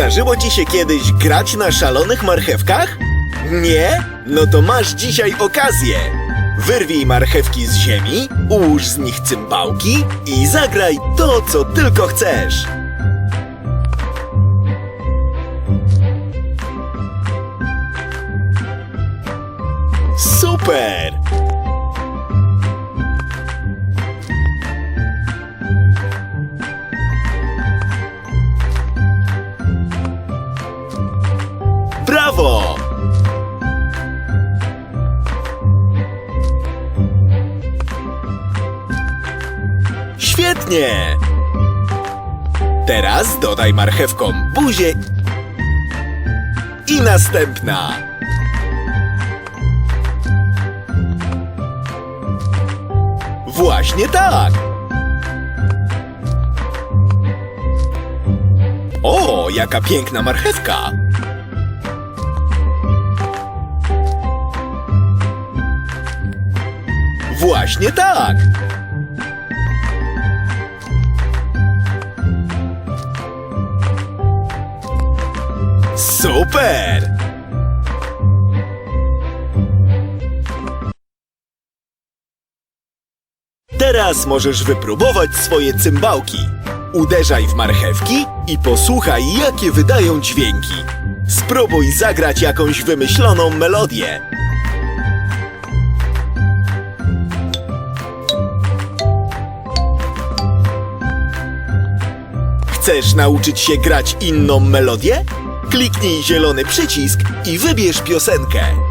Zdarzyło ci się kiedyś grać na szalonych marchewkach? Nie? No to masz dzisiaj okazję. Wyrwij marchewki z ziemi, ułóż z nich cymbałki i zagraj to, co tylko chcesz. Super! Brawo! Świetnie! Teraz dodaj marchewkom buzię i następna. Właśnie tak! O, jaka piękna marchewka! Właśnie tak! Super! Teraz możesz wypróbować swoje cymbałki. Uderzaj w marchewki i posłuchaj, jakie wydają dźwięki. Spróbuj zagrać jakąś wymyśloną melodię. Chcesz nauczyć się grać inną melodię? Kliknij zielony przycisk i wybierz piosenkę.